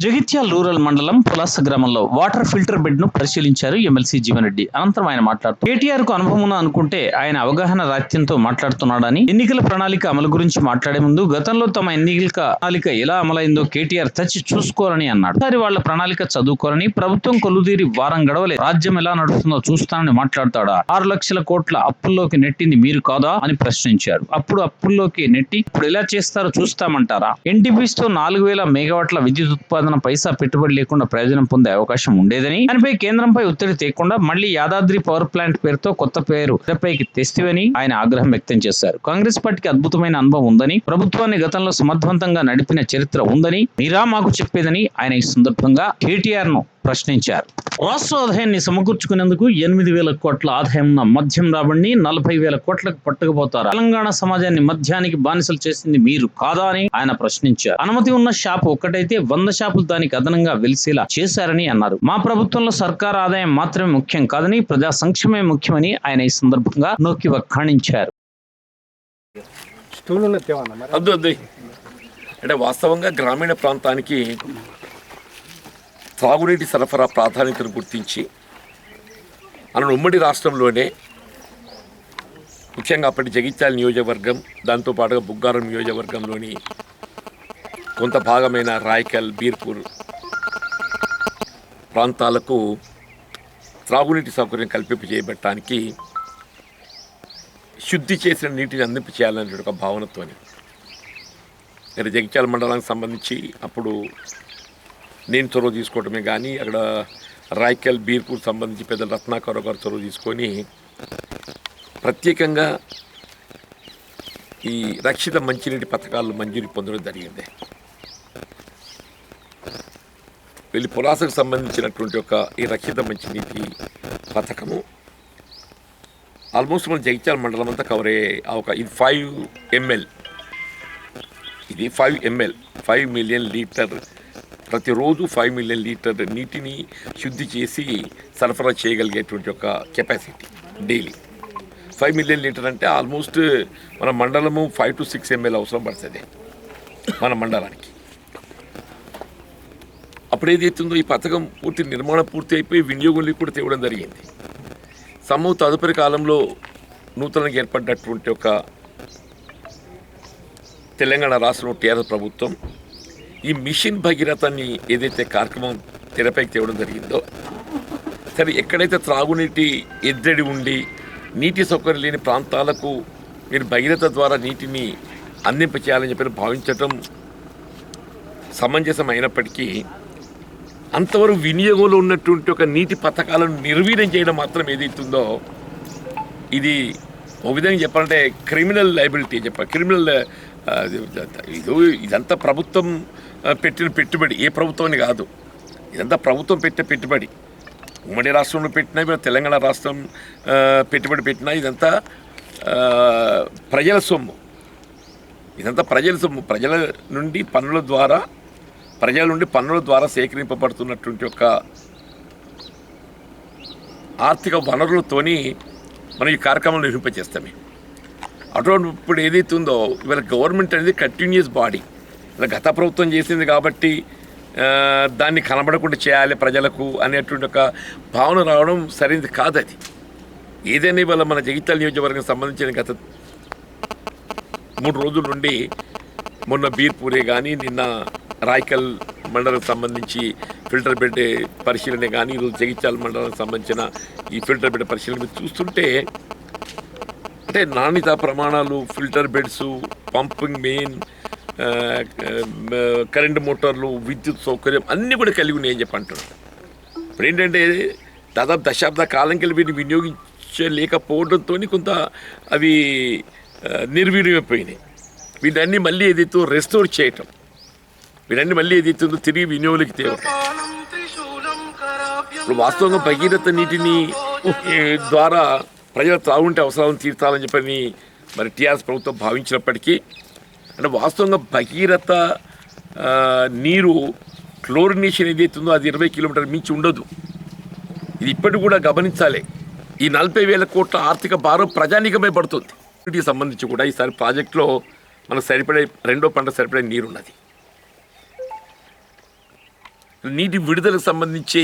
Jagtial rural మండలం పులాస గ్రామంలో water filter బెడ్ను పరిశీలించారు ఎమ్మెల్సీ జీవన్ రెడ్డి అనంతరం ఆయన మాట్లాడుతూ కేటీఆర్కు అనుభవం అనుకుంటే ఆయన అవగాహన రాత్యంతో మాట్లాడుతున్నాడని ఎన్నికల ప్రణాళిక అమలు గురించి మాట్లాడే ముందు గతంలో తమ ఎన్నికల ప్రణాళిక ఎలా అమలైందో కేటీఆర్ తచ్చి చూసుకోవాలని అన్నాడు. ఒకసారి వాళ్ళ ప్రణాళిక చదువుకోరని ప్రభుత్వం కొలుదీరి వారం గడవలే రాజ్యం ఎలా నడుస్తుందో చూస్తానని మాట్లాడతాడా? ఆరు లక్షల కోట్ల అప్పుల్లోకి నెట్టింది మీరు కాదా? అని ప్రశ్నించారు. అప్పుడు అప్పుల్లోకి నెట్టి ఇప్పుడు ఎలా చేస్తారో చూస్తామంటారా? ఎన్టీపీస్తో నాలుగు వేల మెగావాట్ల విద్యుత్ ఉత్పాదన పైసా పెట్టుబడి లేకుండా ప్రయోజనం పొందే అవకాశం ఉండేదని దానిపై కేంద్రంపై ఒత్తిడి తేకుండా మళ్ళీ యాదాద్రి పవర్ ప్లాంట్ పేరుతో కొత్త పేరు తెరపైకి తెస్తివని ఆయన ఆగ్రహం వ్యక్తం చేశారు. కాంగ్రెస్ పార్టీకి అద్భుతమైన అనుభవం ఉందని ప్రభుత్వాన్ని గతంలో సమర్థవంతంగా నడిపిన చరిత్ర ఉందని మీరా మాకు చెప్పేదని ఆయన ఈ సందర్భంగా కేటీఆర్ను ప్రశ్నించారు. రాష్ట్ర ఆదాయాన్ని సమకూర్చుకునేందుకు ఎనిమిది వేల కోట్ల ఆదాయం ఉన్న మద్యం రాబడిని నలభై వేల కోట్లకు పట్టుకుపోతారు? తెలంగాణ సమాజాన్ని మద్యానికి బానిసలు చేసింది మీరు కాదా అని ఆయన ప్రశ్నించారు. అనుమతి ఉన్న షాపు ఒక్కటైతే వంద షాపులు దానికి అదనంగా వెలిసేలా చేశారని అన్నారు. మా ప్రభుత్వంలో సర్కార్ ఆదాయం మాత్రమే ముఖ్యం కాదని ప్రజా సంక్షేమే ముఖ్యమని ఆయన ఈ సందర్భంగా నొక్కి వద్దు అంటే వాస్తవంగా గ్రామీణ ప్రాంతానికి త్రాగునీటి సరఫరా ప్రాధాన్యతను గుర్తించి మన ఉమ్మడి రాష్ట్రంలోనే ముఖ్యంగా అప్పటి జగిత్యాల నియోజకవర్గం దాంతోపాటుగా బుగ్గారం నియోజకవర్గంలోని కొంత భాగమైన రాయకల్ బీర్పూర్ ప్రాంతాలకు త్రాగునీటి సౌకర్యం కల్పింపు చేయబట్టడానికి శుద్ధి చేసిన నీటిని అందింపు చేయాలనే ఒక భావనతోని. మరి జగిత్యాల మండలానికి సంబంధించి అప్పుడు నేను చొరవ తీసుకోవటమే కానీ అక్కడ రాయకల్ బీర్పూర్ సంబంధించి పెద్ద రత్నాకర్ గారు చొరవ తీసుకొని ప్రత్యేకంగా ఈ రక్షిత మంచినీటి పథకాలు మంజూరు పొందడం జరిగింది. వెళ్ళి పులాసకు సంబంధించినటువంటి ఒక ఈ రక్షిత మంచినీటి పథకము ఆల్మోస్ట్ మన జగిత్యాల మండలం అంతా కవర్ అయ్యే ఒక ఇది ఫైవ్ ఎంఎల్ ఇది five ML five million litre ప్రతిరోజు ఫైవ్ మిలియన్ లీటర్ నీటిని శుద్ధి చేసి సరఫరా చేయగలిగేటువంటి ఒక capacity daily five million litre అంటే ఆల్మోస్ట్ మన మండలము ఫైవ్ టు సిక్స్ ఎంఎల్ అవసరం పడుతుంది మన మండలానికి. అప్పుడు ఏదైతుందో ఈ పథకం పూర్తి నిర్మాణం పూర్తి అయిపోయి వినియోగంలోకి కూడా తేవడం జరిగింది. సమూహ తదుపరి కాలంలో నూతనంగా ఏర్పడినటువంటి ఒక తెలంగాణ రాష్ట్రంలో టీఆర్ఎస్ ప్రభుత్వం ఈ మిషన్ భగీరథని ఏదైతే కార్యక్రమం తెరపైకి తేవడం జరిగిందో సరే ఎక్కడైతే త్రాగునీటి ఎద్దడి ఉండి నీటి సౌకర్యం లేని ప్రాంతాలకు మీరు భగీరథ ద్వారా నీటిని అందింప చేయాలని చెప్పి భావించటం సమంజసం అయినప్పటికీ అంతవరకు వినియోగంలో ఉన్నటువంటి ఒక నీటి పథకాలను నిర్వీర్యం చేయడం మాత్రం ఏదైతుందో ఇది ఒక విధంగా చెప్పాలంటే క్రిమినల్ లైబిలిటీ చెప్ప క్రిమినల్ ఇది ఇదంతా ప్రభుత్వం పెట్టిన పెట్టుబడి. ఏ ప్రభుత్వం అని కాదు. ఇదంతా ప్రభుత్వం పెట్టిన పెట్టుబడి. ఉమ్మడి రాష్ట్రంలో పెట్టినా ఇప్పుడు తెలంగాణ రాష్ట్రం పెట్టుబడి పెట్టినా ఇదంతా ప్రజల సొమ్ము. ఇదంతా ప్రజల సొమ్ము. ప్రజల నుండి పన్నుల ద్వారా ప్రజల నుండి పన్నుల ద్వారా సేకరింపబడుతున్నటువంటి ఒక ఆర్థిక వనరులతోని మనం ఈ కార్యక్రమం నిర్వహింపచేస్తామే అటువంటి ఇప్పుడు ఏదైతే ఉందో ఇవాళ గవర్నమెంట్ అనేది కంటిన్యూస్ బాడీ ఇలా గత ప్రభుత్వం చేసింది కాబట్టి దాన్ని కనబడకుండా చేయాలి ప్రజలకు అనేటువంటి ఒక భావన రావడం సరైనది కాదు అది. ఏదైనా ఇవాళ మన జగిత్యాల నియోజకవర్గం సంబంధించిన గత మూడు రోజుల నుండి మొన్న బీర్పూరే కానీ నిన్న రాయకల్ మండలం సంబంధించి ఫిల్టర్ బెడ్ పరిశీలన కానీ ఈరోజు జగిత్యాల మండలానికి సంబంధించిన ఈ ఫిల్టర్ బెడ్ పరిశీలన చూస్తుంటే అంటే నాణ్యత ప్రమాణాలు filter beds pumping main current మోటార్లు విద్యుత్ సౌకర్యం అన్నీ కూడా కలిగి ఉన్నాయని చెప్పి అంటున్నాడు ఇప్పుడు ఏంటంటే దాదాపు దశాబ్ద కాలం కలిపి వీటిని వినియోగించలేకపోవడంతో కొంత అవి నిర్వీర్యమైపోయినాయి. వీటన్నీ మళ్ళీ ఏదైతే రెస్టోర్ చేయటం వీటన్నీ మళ్ళీ ఏదైతుందో తిరిగి వినియోగంలోకి తేవటం. ఇప్పుడు వాస్తవంగా భగీరథ నీటిని ద్వారా ప్రజలు త్రాగుంటే అవసరాలను తీర్చాలని చెప్పని మరి టీఆర్ఎస్ ప్రభుత్వం భావించినప్పటికీ అంటే వాస్తవంగా భగీరథ నీరు క్లోరినేషన్ ఏదైతే ఉందో అది ఇరవై కిలోమీటర్ల మించి ఉండదు. ఇది ఇప్పటికి కూడా గమనించాలి. ఈ నలభై వేల కోట్ల ఆర్థిక భారం ప్రజానీకమే పడుతుంది. వీటికి సంబంధించి కూడా ఈసారి ప్రాజెక్టులో మనకు సరిపడే రెండో పంట సరిపడే నీరున్నది. నీటి విడుదలకు సంబంధించి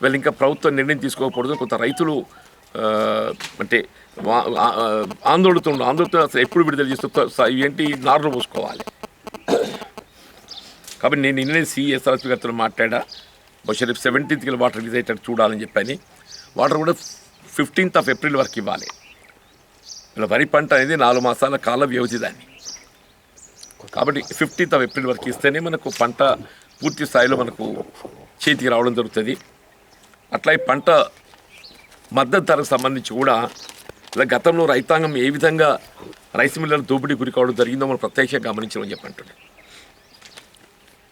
వీళ్ళు ఇంకా ప్రభుత్వం నిర్ణయం తీసుకోకూడదు కొంత రైతులు అంటే ఆందోళనతో ఆందోళనతో అసలు ఎప్పుడు విడుదల చేస్తూ ఏంటి నార్లు పోసుకోవాలి. కాబట్టి నేను నిన్నే సిఎస్ఆర్పి గారితో మాట్లాడా. బహుశా రేపు సెవెంటీన్త్కి వాటర్ రిలీజ్ అయ్యేటట్టు చూడాలని చెప్పని. వాటర్ కూడా ఫిఫ్టీన్త్ ఆఫ్ ఏప్రిల్ వరకు ఇవ్వాలి. ఇలా వరి పంట అనేది నాలుగు మాసాల కాల వ్యవధి దాన్ని కాబట్టి ఫిఫ్టీన్త్ ఆఫ్ ఏప్రిల్ వరకు ఇస్తేనే మనకు పంట పూర్తి స్థాయిలో మనకు చేతికి రావడం జరుగుతుంది. అట్లా ఈ పంట మద్దతు ధరకు సంబంధించి కూడా ఇలా గతంలో రైతాంగం ఏ విధంగా రైస్ మిల్లర్లు దోపిడీ గురి కావడం జరిగిందో మనం ప్రత్యక్షంగా గమనించమని చెప్పంటున్నాం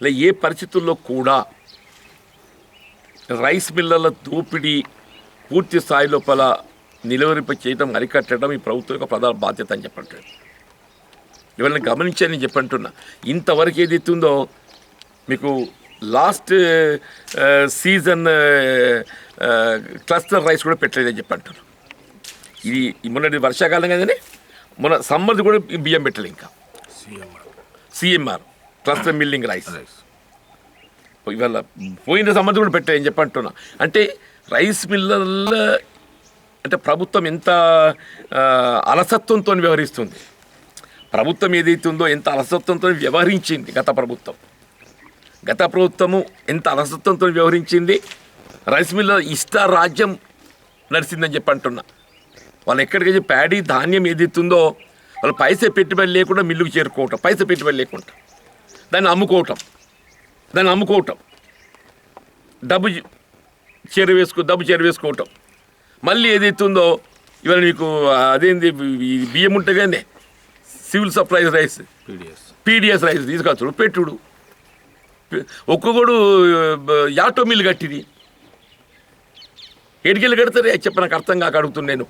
ఇలా ఏ పరిస్థితుల్లో కూడా రైస్ మిల్లర్ల దోపిడీ పూర్తి స్థాయి లోపల నిలువరింప చేయడం అరికట్టడం ఈ ప్రభుత్వం యొక్క ప్రధాన బాధ్యత అని చెప్పంటున్నాను ఇవన్నీ గమనించారని చెప్పంటున్నా. ఇంతవరకు ఏదైతుందో మీకు లాస్ట్ సీజన్ క్లస్టర్ రైస్ కూడా పెట్టలేదని చెప్పంటారు ఇది మొన్నటి వర్షాకాలం కదండి? మొన్న సమ్మర్ది కూడా బియ్యం పెట్టలే ఇంకా. సిఎంఆర్. Cluster milling rice. ఇవాళ పోయిన సమ్మతి కూడా పెట్టాయని చెప్పి అంటున్నా. అంటే రైస్ మిల్లర్ల అంటే ప్రభుత్వం ఎంత అలసత్వంతో వ్యవహరిస్తుంది? ప్రభుత్వం ఏదైతే ఉందో ఎంత అలసత్వంతో వ్యవహరించింది గత ప్రభుత్వం? గత ప్రభుత్వము ఎంత అలసత్వంతో వ్యవహరించింది? రైస్ మిల్లర్ ఇష్ట రాజ్యం నడిచిందని చెప్పి అంటున్నా. వాళ్ళు ఎక్కడికైతే ప్యాడీ ధాన్యం ఏదైతుందో వాళ్ళు పైసే పెట్టుబడి లేకుండా మిల్లుకు చేరుకోవటం పైసే పెట్టుబడి లేకుండా. దాన్ని అమ్ముకోవటం దాన్ని అమ్ముకోవటం. డబ్బు చేరవేసుకో డబ్బు చేరవేసుకోవటం మళ్ళీ ఏదైతే ఉందో ఇవాళ మీకు అదేంది బియ్యం ఉంటే కానీ civil supplies rice. PDS. PDS rice తీసుకొచ్చుడు పెట్టుడు. ఒక్కొక్కడు యాటో మిల్లు కట్టిది. ఎడికెళ్ళి కడతారే? చెప్ప నాకు అర్థం కాక అడుగుతున్నాను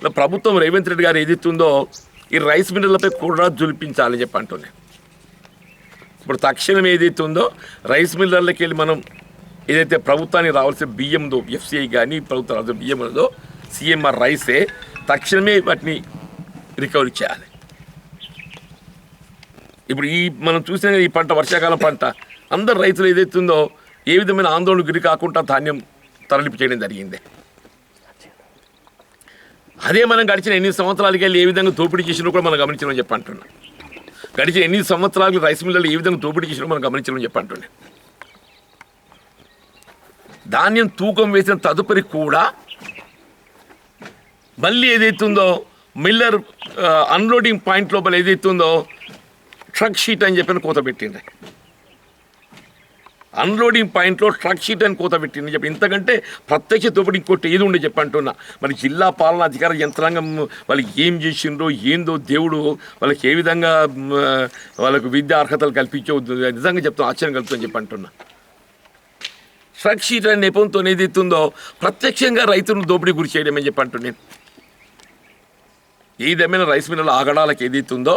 ఇలా ప్రభుత్వం రేవంత్ రెడ్డి గారు ఏదిస్తుందో ఈ రైస్ మిల్లర్లపై కూడా జులిపించాలని చెప్పి అంటున్నాను ఇప్పుడు తక్షణం ఏదైతే ఉందో రైస్ మిల్లర్లకి వెళ్ళి మనం ఏదైతే ప్రభుత్వానికి రావాల్సిన బియ్యందో ఎఫ్సిఐ కానీ ప్రభుత్వం రావాల్సిన బియ్యం ఉందో సిఎంఆర్ రైసే తక్షణమే వాటిని రికవరీ చేయాలి. ఇప్పుడు ఈ మనం చూసిన ఈ పంట వర్షాకాలం పంట. అందరు రైతులు ఏదైతుందో ఏ విధమైన ఆందోళన గురి కాకుండా ధాన్యం తరలింపు చేయడం జరిగింది. అదే మనం గడిచిన ఎన్ని సంవత్సరాలకి వెళ్ళి ఏ విధంగా దోపిడీ చేసినా కూడా మనం గమనించడం చెప్పి అంటున్నా. గడిచిన ఎన్ని సంవత్సరాలు రైస్ మిల్లలు ఏ విధంగా దోపిడీ చేసినా మనం గమనించడం చెప్పి అంటున్నా. ధాన్యం తూకం వేసిన తదుపరి కూడా మళ్ళీ ఏదైతుందో మిల్లర్ అన్లోడింగ్ పాయింట్ లోపల ఏదైతుందో ట్రక్ షీట్ అని చెప్పిన కోత పెట్టింది. అన్లోడింగ్ పాయింట్లో ట్రక్ షీట్ అని కోత పెట్టింది చెప్పి. ఇంతకంటే ప్రత్యక్ష దోపిడీ ఇంకోటి ఏది ఉండే చెప్పి అంటున్నా. మరి జిల్లా పాలనా అధికార యంత్రాంగం వాళ్ళకి ఏం చేసిండ్రో ఏందో దేవుడు వాళ్ళకి ఏ విధంగా వాళ్ళకు విద్యా అర్హతలు కల్పించో నిజంగా చెప్తాం ఆశ్చర్యం కలుగుతుందని చెప్పి అంటున్నా. ట్రక్ షీట్ అనే నెపంతో ఏదైతుందో ప్రత్యక్షంగా రైతులను దోపిడీ గురి చేయడం అని చెప్పి అంటున్నాను ఏదేమైనా రైస్ మిల్లుల ఆగడాలకు ఏదైతుందో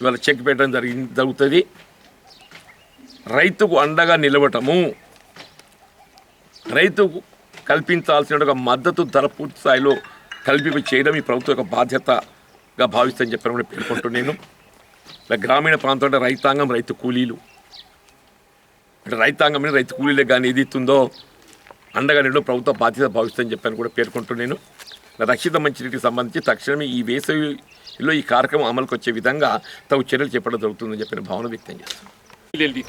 ఇవాళ చెక్ పెట్టడం జరిగి జరుగుతుంది. రైతుకు అండగా నిలవటము రైతుకు కల్పించాల్సిన ఒక మద్దతు ధర పూర్తి స్థాయిలో కల్పింప చేయడం ఈ ప్రభుత్వం యొక్క బాధ్యతగా భావిస్తని చెప్పిన కూడా పేర్కొంటూ నేను ఇలా గ్రామీణ ప్రాంతంలో రైతాంగం రైతు కూలీలు. అంటే రైతాంగం రైతు కూలీలకు కానీ ఏది ఇస్తుందో అండగా నేను ప్రభుత్వ బాధ్యత భావిస్తుందని చెప్పాను కూడా పేర్కొంటూ నేను రక్షిత మంచినీటికి సంబంధించి తక్షణమే ఈ వేసవిలో ఈ కార్యక్రమం అమలుకు వచ్చే విధంగా తగు చర్యలు చెప్పడం జరుగుతుందని చెప్పిన భావన వ్యక్తం చేస్తాను daily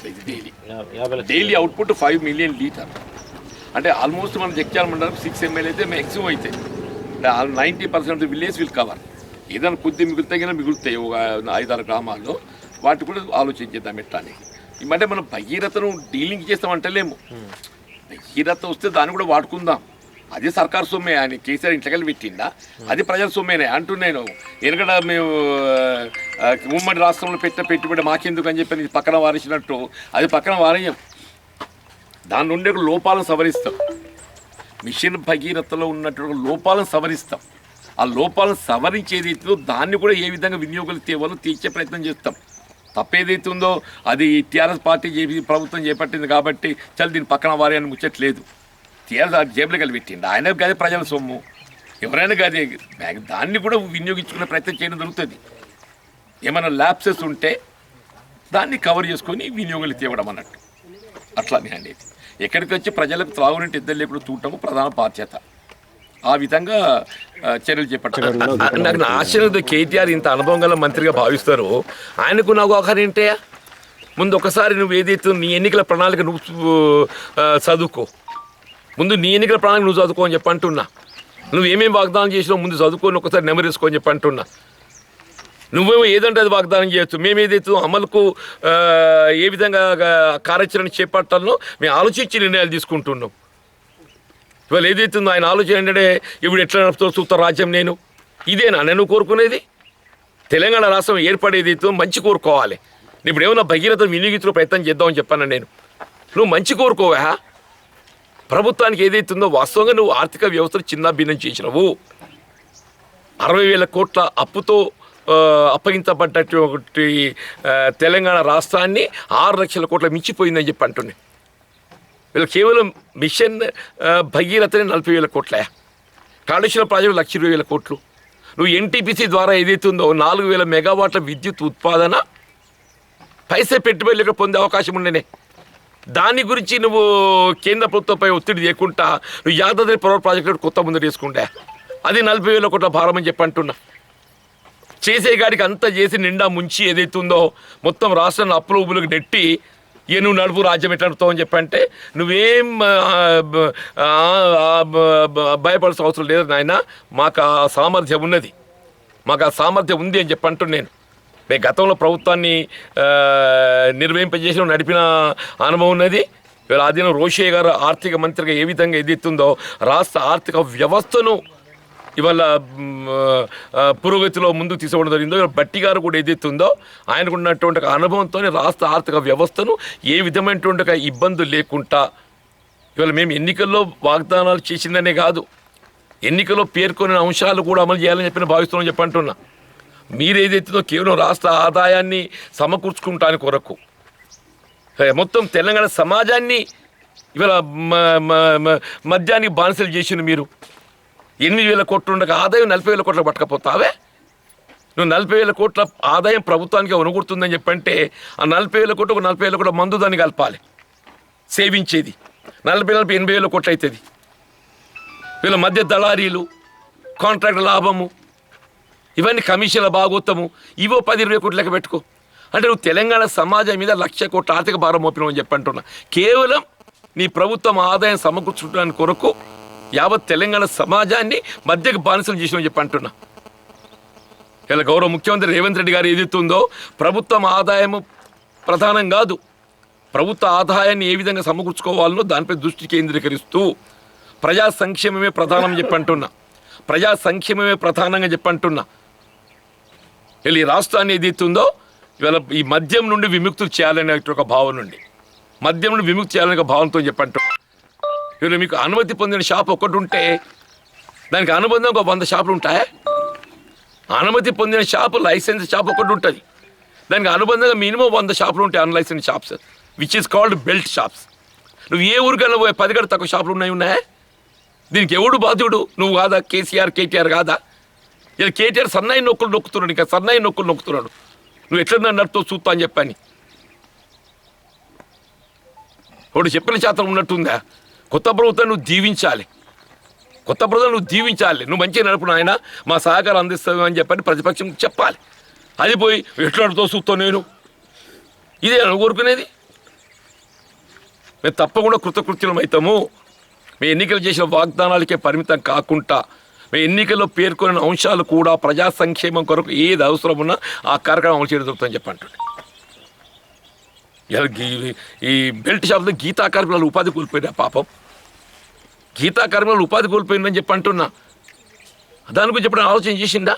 daily output five million litre అంటే ఆల్మోస్ట్ మన జగ్జాల మండలం సిక్స్ ఎంఎల్ అయితే మ్యాక్సిమం అయితే. Ninety percent village will cover ఏదైనా కొద్ది మిగులుతాయి కానీ మిగులుతాయి ఒక ఐదారు గ్రామాల్లో. వాటి కూడా ఆలోచించేద్దాం ఎట్లని మధ్య మనం భగీరథను డీలింగ్ చేస్తామంటలేము. భగీరథ వస్తే దాన్ని కూడా వాడుకుందాం. అది సర్కార్ సొమ్మే ఆయన కేసీఆర్ ఇంట్లోకెళ్ళి పెట్టిందా? అది ప్రజల సొమ్మేనే అంటున్నాను. ఎందుకంటే మేము ఉమ్మడి రాష్ట్రంలో పెట్టిన పెట్టుబడి మాకెందుకు అని చెప్పి పక్కన వారేసినట్టు. అది పక్కన వారేయం. దాని నుండి ఒక లోపాలను సవరిస్తాం. మిషన్ భగీరథలో ఉన్నటువంటి లోపాలను సవరిస్తాం. ఆ లోపాలను సవరించేది దాన్ని కూడా ఏ విధంగా వినియోగాలు తేవాలో తీర్చే ప్రయత్నం చేస్తాం. తప్పేదైతే ఉందో అది టీఆర్ఎస్ పార్టీ చేపి ప్రభుత్వం చేపట్టింది కాబట్టి చాలా దీని పక్కన వారే అని ముచ్చట్లేదు. టీఆర్ఎస్ జేబులో కలిపి పెట్టింది ఆయన గది ప్రజల సొమ్ము. ఎవరైనా గది దాన్ని కూడా వినియోగించుకునే ప్రయత్నం చేయడం జరుగుతుంది. ఏమైనా ల్యాప్సెస్ ఉంటే దాన్ని కవర్ చేసుకొని వినియోగాలు తేవడం అన్నట్టు. అట్లానే అండి ఎక్కడికి వచ్చి ప్రజలకు త్రాగునీటి ఇద్దరు లేకుండా చూడటము ప్రధాన బాధ్యత. ఆ విధంగా చర్యలు చేపట్టారు. నాకు నా ఆశ్చర్యం కేటీఆర్ ఇంత అనుభవం గల మంత్రిగా భావిస్తారు. ఆయనకు నాకు ఒకరి ఏంటే? ముందు ఒకసారి నువ్వు ఏదైతే నీ ఎన్నికల ప్రణాళిక నువ్వు చదువుకో. ముందు నీ ఎన్నికల ప్రాణాలు నువ్వు చదువుకో అని చెప్పి అంటున్నా. నువ్వు ఏమేమి వాగ్దానం చేసినావు ముందు చదువుకొని ఒకసారి నెమరేసుకో అని చెప్పి అంటున్నా. నువ్వేమో ఏదంటే అది వాగ్దానం చేయొచ్చు. మేము ఏదైతే అమలుకు ఏ విధంగా కార్యాచరణ చేపట్టాలనో మేము ఆలోచించి నిర్ణయాలు తీసుకుంటున్నాం. ఇవాళ ఏదైతుందో ఆయన ఆలోచన ఏంటంటే ఇప్పుడు ఎట్లా నడుపుతో చూస్తా రాజ్యం నేను. ఇదేనా? నేను కోరుకునేది? తెలంగాణ రాష్ట్రం ఏర్పడేది మంచి కోరుకోవాలి. ఇప్పుడు ఏమన్నా భగీరథ వినియోగించుకునే ప్రయత్నం చేద్దామని చెప్పాను నేను. నువ్వు మంచి కోరుకోవా? ప్రభుత్వానికి ఏదైతుందో వాస్తవంగా నువ్వు ఆర్థిక వ్యవస్థను చిన్న భిన్నం చేసినవు. అరవై వేల కోట్ల అప్పుతో ఆ, అప్పగించబడ్డటువంటి తెలంగాణ రాష్ట్రాన్ని ఆరు లక్షల కోట్ల మించిపోయిందని చెప్పి అంటుండే. వీళ్ళు కేవలం మిషన్ భగీరథనే భగీరథని నలభై వేల కోట్లే. కాళేశ్వరం ప్రాజెక్టు లక్ష ఇరవై వేల కోట్లు. నువ్వు ఎన్టీపీసీ ద్వారా ఏదైతుందో నాలుగు వేల మెగావాట్ల విద్యుత్ ఉత్పాదన పైసే పెట్టుబడులకు పొందే అవకాశం ఉండేనే. దాని గురించి నువ్వు కేంద్ర ప్రభుత్వంపై ఒత్తిడి చేయకుండా నువ్వు యాదాద్రి పవర్ ప్రాజెక్టు కొత్త ముందు తీసుకుంటే అది నలభై వేల కోట్ల భారం అని చెప్పి అంటున్నా. చేసే గాడికి అంతా చేసి నిండా ముంచి ఏదైతుందో మొత్తం రాష్ట్రాన్ని అప్పుల ఉబ్బులకు నెట్టి ఏ నువ్వు నడుపు రాజ్యం ఎట్లా నడుపుతావు అని చెప్పంటే నువ్వేం భయపడాల్సిన అవసరం లేదు నాయన. మాకు ఆ సామర్థ్యం ఉన్నది. మాకు ఆ సామర్థ్యం ఉంది అని చెప్పంటున్నాను నేను. గతంలో ప్రభుత్వాన్ని నిర్వహింపజేసిన నడిపిన అనుభవం ఉన్నది. ఇవాళ ఆదిన రోషయ్య గారు ఆర్థిక మంత్రిగా ఏ విధంగా ఎదుగుతుందో రాష్ట్ర ఆర్థిక వ్యవస్థను ఇవాళ పురోగతిలో ముందుకు తీసుకోవడం జరిగిందో బట్టి గారు కూడా ఏదైతుందో ఆయనకు ఉన్నటువంటి అనుభవంతోనే అనుభవంతో రాష్ట్ర ఆర్థిక వ్యవస్థను ఏ విధమైనటువంటి ఇబ్బందులు లేకుండా ఇవాళ మేము ఎన్నికల్లో వాగ్దానాలు చేసిందనే కాదు. ఎన్నికల్లో పేర్కొన్న అంశాలు కూడా అమలు చేయాలని చెప్పిన భావిస్తున్నాం చెప్పంటున్నా మీరేదైతేదో కేవలం రాష్ట్ర ఆదాయాన్ని సమకూర్చుకుంటానికి కొరకు. మొత్తం తెలంగాణ సమాజాన్ని ఇవాళ మద్యానికి బానిసలు చేసిన మీరు. ఎనిమిది వేల కోట్లు ఉండగా ఆదాయం నలభై వేల కోట్లు పట్టకపోతావే? నువ్వు నలభై వేల కోట్ల ఆదాయం ప్రభుత్వానికి అనుగుతుందని చెప్పంటే ఆ నలభై వేల కోట్లు ఒక నలభై వేల కోట్ల మందు దాన్ని కలపాలి. సేవించేది. నలభై నలభై ఎనభై వేల కోట్లు అవుతుంది వీళ్ళ మధ్య దళారీలు కాంట్రాక్ట్ లాభము ఇవన్నీ కమిషన్ల భాగోత్తము. ఇవో పది ఇరవై కోట్లు లెక్క పెట్టుకో. అంటే నువ్వు తెలంగాణ సమాజం మీద లక్ష కోట్ల ఆర్థిక భారం మోపినావు అని చెప్పంటున్నా కేవలం నీ ప్రభుత్వం ఆదాయం సమకూర్చుకోవడానికి కొరకు యావత్ తెలంగాణ సమాజాన్ని మధ్యకు బానిసలు చేసినావు చెప్పి అంటున్నా. ఇలా గౌరవ ముఖ్యమంత్రి రేవంత్ రెడ్డి గారు ఏదైతుందో ప్రభుత్వం ఆదాయము ప్రధానం కాదు. ప్రభుత్వ ఆదాయాన్ని ఏ విధంగా సమకూర్చుకోవాలనో దానిపై దృష్టి కేంద్రీకరిస్తూ ప్రజా సంక్షేమమే ప్రధానం చెప్పి అంటున్నా. ప్రజా సంక్షేమమే ప్రధానంగా చెప్పంటున్నా వెళ్ళి ఈ రాష్ట్రాన్ని ఏదైతుందో ఇవాళ ఈ మద్యం నుండి విముక్తులు చేయాలనే ఒక భావన నుండి మద్యం నుండి విముక్తి చేయాలనే భావనతో చెప్పంటూ ఇవాళ మీకు అనుమతి పొందిన షాప్ ఒకటి ఉంటే దానికి అనుబంధం ఒక వంద షాపులు ఉంటాయా? అనుమతి పొందిన షాపు లైసెన్స్ షాప్ ఒకటి ఉంటుంది. దానికి అనుబంధంగా మినిమం వంద షాపులు ఉంటాయి unlicense shops which is called belt shops నువ్వు ఏ ఊరికైనా పోయి పది తక్కువ షాపులు ఉన్నాయి ఉన్నాయా? దీనికి ఎవడు బాధ్యుడు? నువ్వు కాదా? కేసీఆర్ కేటీఆర్ కాదా? ఇలా కేటీఆర్ సన్నాయి నొక్కులు నొక్కుతున్నాడు ఇంకా సన్నాయి నొక్కులు నొక్కుతున్నాడు. నువ్వు ఎట్లా నన్ను చూస్తా అని చెప్పని. వాడు చెప్పిన శాతం ఉన్నట్టుందా? కొత్త ప్రభుత్వం నువ్వు దీవించాలి కొత్త ప్రభుత్వం నువ్వు దీవించాలి నువ్వు మంచిగా నడుపు నాయన మా సహకారం అందిస్తావు అని చెప్పని ప్రతిపక్షం చెప్పాలి. అది పోయి ఎట్లా నడుపుతో చూస్తావు నేను. ఇదే నువ్వు కోరుకునేది. మేము తప్పకుండా కృతకృత్యులం అవుతాము. మేము ఎన్నికలు చేసిన వాగ్దానాలకే పరిమితం కాకుండా ఎన్నికల్లో పేర్కొన్న అంశాలు కూడా ప్రజా సంక్షేమం కొరకు ఏది అవసరం ఉన్నా ఆ కార్యక్రమం అమలు చేయడం జరుగుతుందని చెప్పి ఇలా గీ- ఈ బెల్ట్ షాప్లో గీతా కార్మికులు ఉపాధి కోల్పోయినా పాపం. గీతా కార్మికులు ఉపాధి కోల్పోయిందని చెప్పి అంటున్నా దాని గురించి ఎప్పుడైనా ఆలోచన చేసిందా